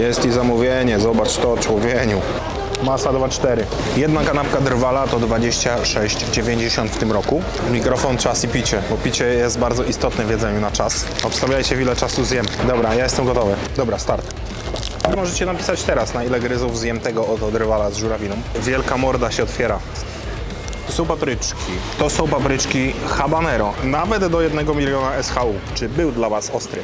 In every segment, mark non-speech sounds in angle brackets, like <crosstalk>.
Jest i zamówienie, zobacz to, człowieniu. Masa 2,4. Jedna kanapka drwala to 26,90 w tym roku. Mikrofon, czas i picie, bo picie jest bardzo istotne w jedzeniu na czas. Obstawiajcie, ile czasu zjem. Dobra, ja jestem gotowy. Dobra, start. Możecie napisać teraz, na ile gryzów zjem tego oto drwala z żurawiną. Wielka morda się otwiera. To są papryczki. To są papryczki habanero. Nawet do 1 miliona SHU. Czy był dla Was ostry?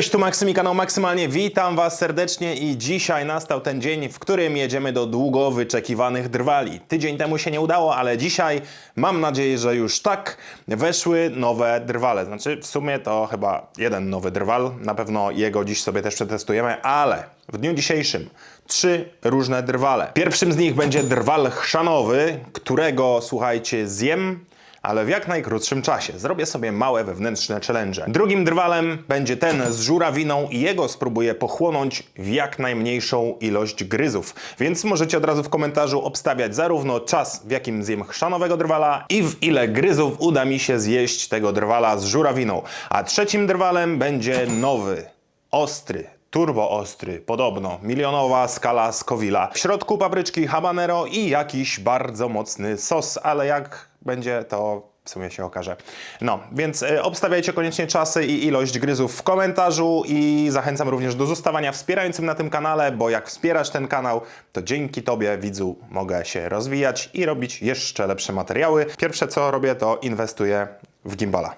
Cześć, tu Maksym i kanał Maksymalnie. Witam Was serdecznie i dzisiaj nastał ten dzień, w którym jedziemy do długo wyczekiwanych drwali. Tydzień temu się nie udało, ale dzisiaj mam nadzieję, że już tak weszły nowe drwale. Znaczy w sumie to chyba jeden nowy drwal, na pewno jego dziś sobie też przetestujemy, ale w dniu dzisiejszym trzy różne drwale. Pierwszym z nich będzie drwal chrzanowy, którego słuchajcie zjem ale w jak najkrótszym czasie. Zrobię sobie małe wewnętrzne challenge. Drugim drwalem będzie ten z żurawiną i jego spróbuję pochłonąć w jak najmniejszą ilość gryzów. Więc możecie od razu w komentarzu obstawiać zarówno czas, w jakim zjem chrzanowego drwala i w ile gryzów uda mi się zjeść tego drwala z żurawiną. A trzecim drwalem będzie nowy, ostry, Turbo ostry, podobno, milionowa skala Scoville'a. W środku papryczki habanero i jakiś bardzo mocny sos, ale jak będzie to w sumie się okaże. No, więc y, obstawiajcie koniecznie czasy i ilość gryzów w komentarzu i zachęcam również do zostawania wspierającym na tym kanale, bo jak wspierasz ten kanał, to dzięki Tobie, widzu, mogę się rozwijać i robić jeszcze lepsze materiały. Pierwsze co robię, to inwestuję w gimbala.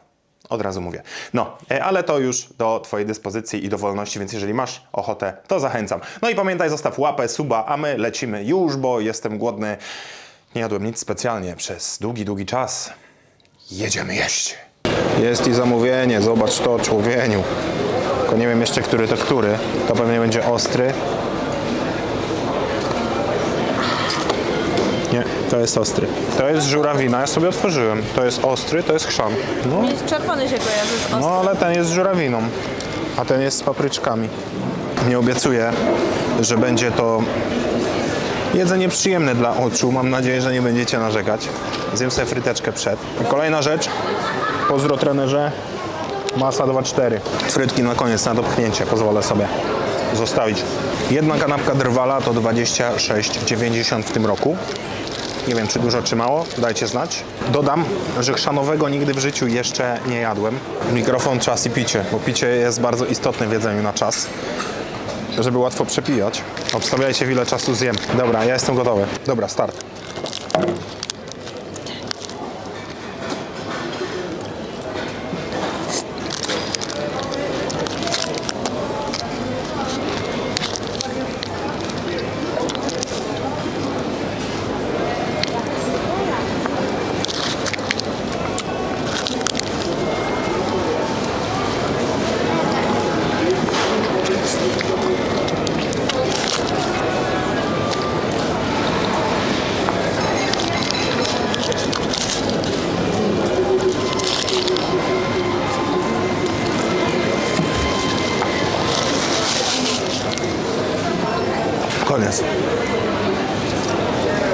Od razu mówię. No, e, ale to już do Twojej dyspozycji i do wolności, więc jeżeli masz ochotę, to zachęcam. No i pamiętaj, zostaw łapę, suba, a my lecimy już, bo jestem głodny. Nie jadłem nic specjalnie przez długi, długi czas. Jedziemy jeść. Jest i zamówienie, zobacz to, człowieniu. Tylko nie wiem jeszcze, który to który. To pewnie będzie ostry. Nie, to jest ostry. To jest żurawina, ja sobie otworzyłem. To jest ostry, to jest chrzan. No, Jest czerwony się kojarzy z ostry. no ale ten jest z żurawiną, a ten jest z papryczkami. Nie obiecuję, że będzie to jedzenie przyjemne dla oczu. Mam nadzieję, że nie będziecie narzekać. Zjem sobie fryteczkę przed. Kolejna rzecz. Pozdro trenerze. Masa 2,4. Frytki na koniec, na dopchnięcie. Pozwolę sobie zostawić. Jedna kanapka drwala to 26,90 w tym roku. Nie wiem, czy dużo, czy mało, dajcie znać. Dodam, że chrzanowego nigdy w życiu jeszcze nie jadłem. Mikrofon, czas i picie, bo picie jest bardzo istotne w jedzeniu na czas, żeby łatwo przepijać. Obstawiajcie, ile czasu zjem. Dobra, ja jestem gotowy. Dobra, start.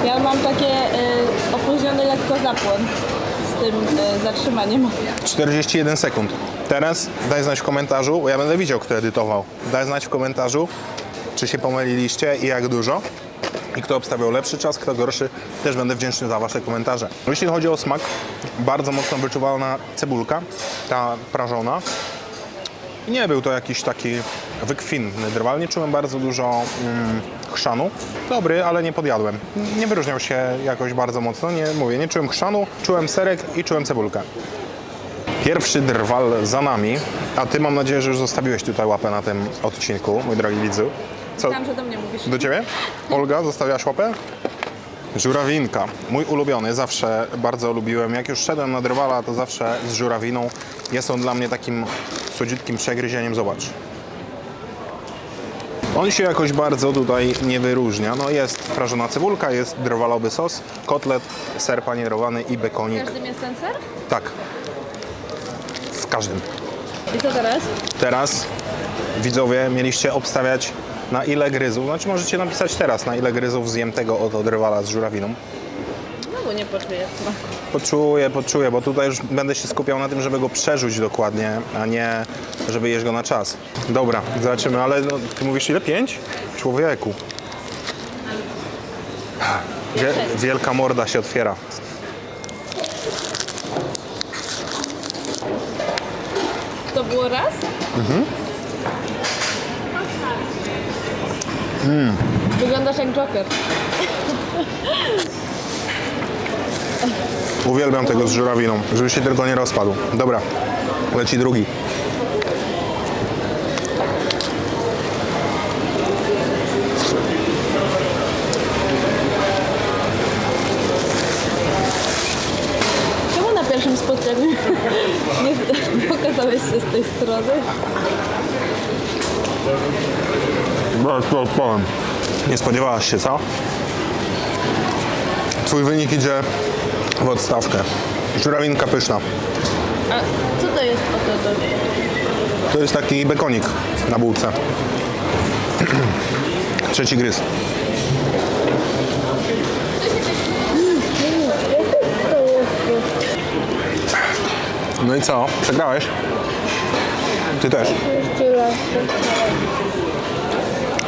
Ja mam takie y, opóźniony lekko zapłon z tym y, zatrzymaniem. 41 sekund. Teraz daj znać w komentarzu, bo ja będę widział, kto edytował. Daj znać w komentarzu, czy się pomyliliście i jak dużo. I kto obstawiał lepszy czas, kto gorszy, też będę wdzięczny za Wasze komentarze. Jeśli chodzi o smak, bardzo mocno wyczuwalna cebulka, ta prażona. I nie był to jakiś taki wykwintny drwal. Nie czułem bardzo dużo mm, chrzanu. Dobry, ale nie podjadłem. Nie wyróżniał się jakoś bardzo mocno. Nie mówię, nie czułem chrzanu, czułem serek i czułem cebulkę. Pierwszy drwal za nami, a ty mam nadzieję, że już zostawiłeś tutaj łapę na tym odcinku, mój drogi widzu. Co? Tam, że do mnie mówisz. Do ciebie? Olga, zostawiałaś łapę? Żurawinka, mój ulubiony, zawsze bardzo lubiłem. Jak już szedłem na drwala, to zawsze z żurawiną. Jest on dla mnie takim słodziutkim przegryzieniem. Zobacz. On się jakoś bardzo tutaj nie wyróżnia. No jest prażona cebulka, jest drwalowy sos, kotlet, ser panierowany i W bekonik. każdym jest ten ser? Tak. W każdym. I co teraz? Teraz widzowie mieliście obstawiać na ile gryzów, znaczy możecie napisać teraz na ile gryzów zjem tego oto drwala z żurawiną. Znowu nie poczuję smaku. Poczuję, poczuję, bo tutaj już będę się skupiał na tym, żeby go przerzuć dokładnie, a nie żeby jeść go na czas. Dobra, zobaczymy, ale no, ty mówisz ile? Pięć? Człowieku. Wie, wielka morda się otwiera. To było raz? Wyglądasz jak Joker. <laughs> Uwielbiam tego z żurawiną, żeby się tylko nie rozpadł. Dobra, leci drugi. Czemu na pierwszym spotkaniu <laughs> nie pokazałeś się z tej strony? Nie spodziewałaś się, co? Twój wynik idzie w odstawkę. Żurawinka pyszna. A co to jest potato? To jest taki bekonik na bułce. <clears throat> Trzeci gryz. No i co? Przegrałeś? Ty też.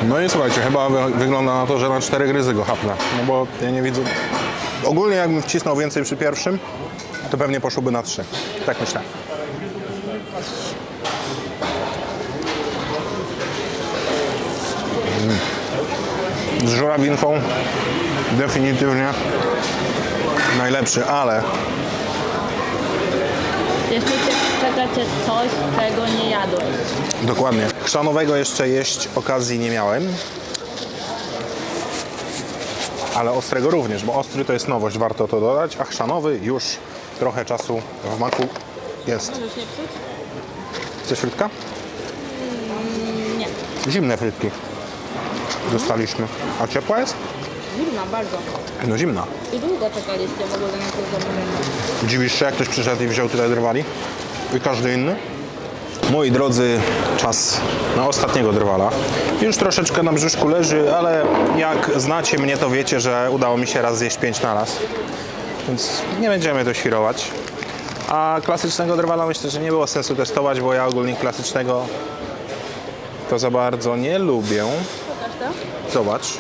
No i słuchajcie, chyba wy- wygląda na to, że na cztery gryzy go hapnę. No bo ja nie widzę... Ogólnie jakbym wcisnął więcej przy pierwszym, to pewnie poszłoby na trzy. Tak myślę. z żurawinką definitywnie najlepszy, ale Jeszcze czekacie coś, czego nie jadłeś. dokładnie. Chrzanowego jeszcze jeść okazji nie miałem. Ale ostrego również, bo ostry to jest nowość, warto to dodać, a chrzanowy już trochę czasu w maku jest. Możesz nie psuć? Chcesz frytka? Nie. Zimne frytki dostaliśmy. A ciepła jest? Zimna bardzo. No zimna. I długo czekaliście w ogóle na to zamówienie. Dziwisz się, jak ktoś przyszedł i wziął tyle drwali? I każdy inny? Moi drodzy, czas na ostatniego drwala. Już troszeczkę na brzuszku leży, ale jak znacie mnie, to wiecie, że udało mi się raz zjeść pięć na raz. Więc nie będziemy to świrować. A klasycznego drwala myślę, że nie było sensu testować, bo ja ogólnie klasycznego to za bardzo nie lubię. To. Zobacz,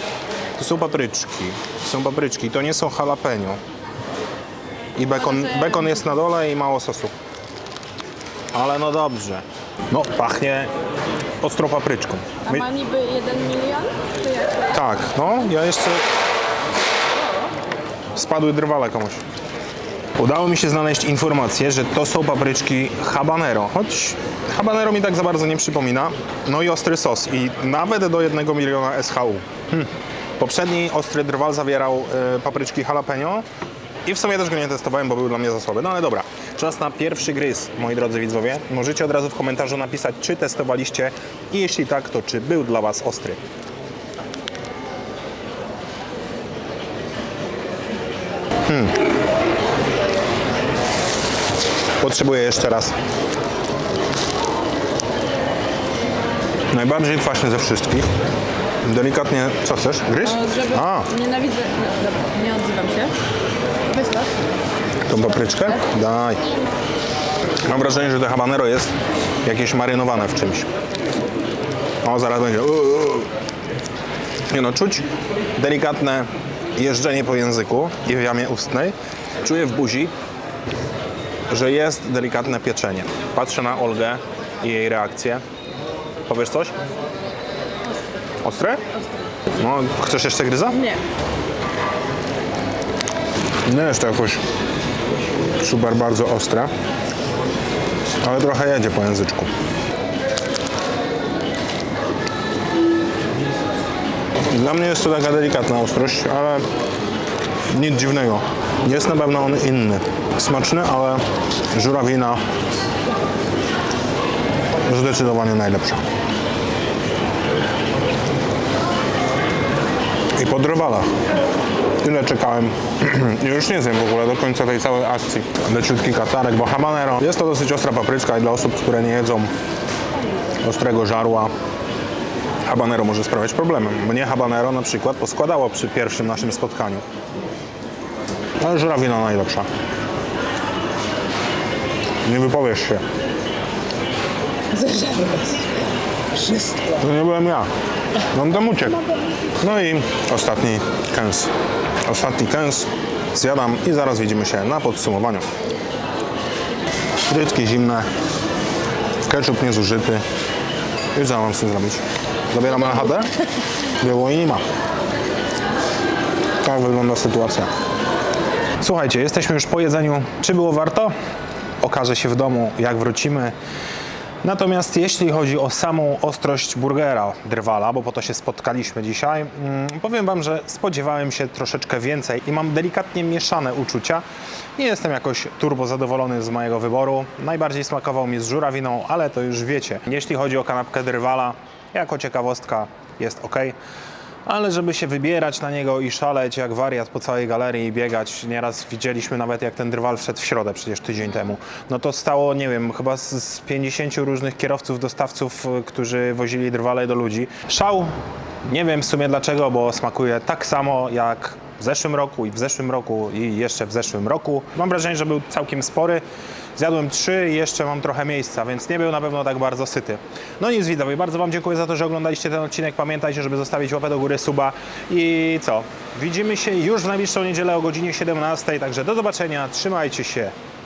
to są papryczki. Są papryczki, to nie są jalapeno. I bekon, bekon jest na dole i mało sosu. Ale no dobrze. No, pachnie ostro papryczką. A ma niby jeden milion? Czy jak? tak, no, ja jeszcze... Spadły drwale komuś. Udało mi się znaleźć informację, że to są papryczki habanero, choć habanero mi tak za bardzo nie przypomina. No i ostry sos i nawet do 1 miliona SHU. Hm. Poprzedni ostry drwal zawierał e, papryczki jalapeno i w sumie też go nie testowałem, bo był dla mnie za słaby. No ale dobra, czas na pierwszy gryz, moi drodzy widzowie. Możecie od razu w komentarzu napisać, czy testowaliście i jeśli tak, to czy był dla Was ostry. Potrzebuję jeszcze raz. Najbardziej kwaśny ze wszystkich. Delikatnie, co chcesz? Gryź? Żeby... A, Nienawidzę... No, dobra, nie odzywam się. Wystaw. tą papryczkę? Daj. Mam wrażenie, że to habanero jest jakieś marynowane w czymś. O, zaraz będzie. Uuu. Nie no, czuć delikatne jeżdżenie po języku i w jamie ustnej. Czuję w buzi, że jest delikatne pieczenie. Patrzę na Olgę i jej reakcję. Powiesz coś? Ostre? No, chcesz jeszcze gryza? Nie. Nie jest to jakoś super bardzo ostre, ale trochę jedzie po języczku. Dla mnie jest to taka delikatna ostrość, ale nic dziwnego. Jest na pewno on inny. Smaczny, ale żurawina zdecydowanie najlepsza. Po drwalach. Tyle czekałem. <clears throat> Już nie zjem w ogóle do końca tej całej akcji. Leciutki katarek, bo habanero jest to dosyć ostra papryczka i dla osób, które nie jedzą ostrego żarła habanero może sprawiać problemy. Mnie habanero na przykład poskładało przy pierwszym naszym spotkaniu. Ale żurawina najlepsza. Nie wypowiesz się. Zażarłeś. Wszystko. To nie byłem ja. On tam uciekł. No i ostatni kęs. Ostatni kęs zjadam i zaraz widzimy się na podsumowaniu. Frytki zimne, ketchup niezużyty. I co mam z tym zrobić? Zabieram chatę? Było i nie ma. Tak wygląda sytuacja. Słuchajcie, jesteśmy już po jedzeniu. Czy było warto? Okaże się w domu, jak wrócimy. Natomiast jeśli chodzi o samą ostrość burgera drwala, bo po to się spotkaliśmy dzisiaj, mm, powiem Wam, że spodziewałem się troszeczkę więcej i mam delikatnie mieszane uczucia. Nie jestem jakoś turbo zadowolony z mojego wyboru. Najbardziej smakował mi z żurawiną, ale to już wiecie. Jeśli chodzi o kanapkę drwala, jako ciekawostka jest ok. Ale żeby się wybierać na niego i szaleć jak wariat po całej galerii i biegać, nieraz widzieliśmy nawet jak ten drwal wszedł w środę przecież tydzień temu. No to stało, nie wiem, chyba z, z 50 różnych kierowców, dostawców, y, którzy wozili drwale do ludzi. Szał, nie wiem w sumie dlaczego, bo smakuje tak samo jak w zeszłym roku i w zeszłym roku i jeszcze w zeszłym roku. Mam wrażenie, że był całkiem spory. Zjadłem trzy i jeszcze mam trochę miejsca, więc nie był na pewno tak bardzo syty. No nic widzowie, bardzo Wam dziękuję za to, że oglądaliście ten odcinek. Pamiętajcie, żeby zostawić łapę do góry, suba i co? Widzimy się już w najbliższą niedzielę o godzinie 17, także do zobaczenia, trzymajcie się,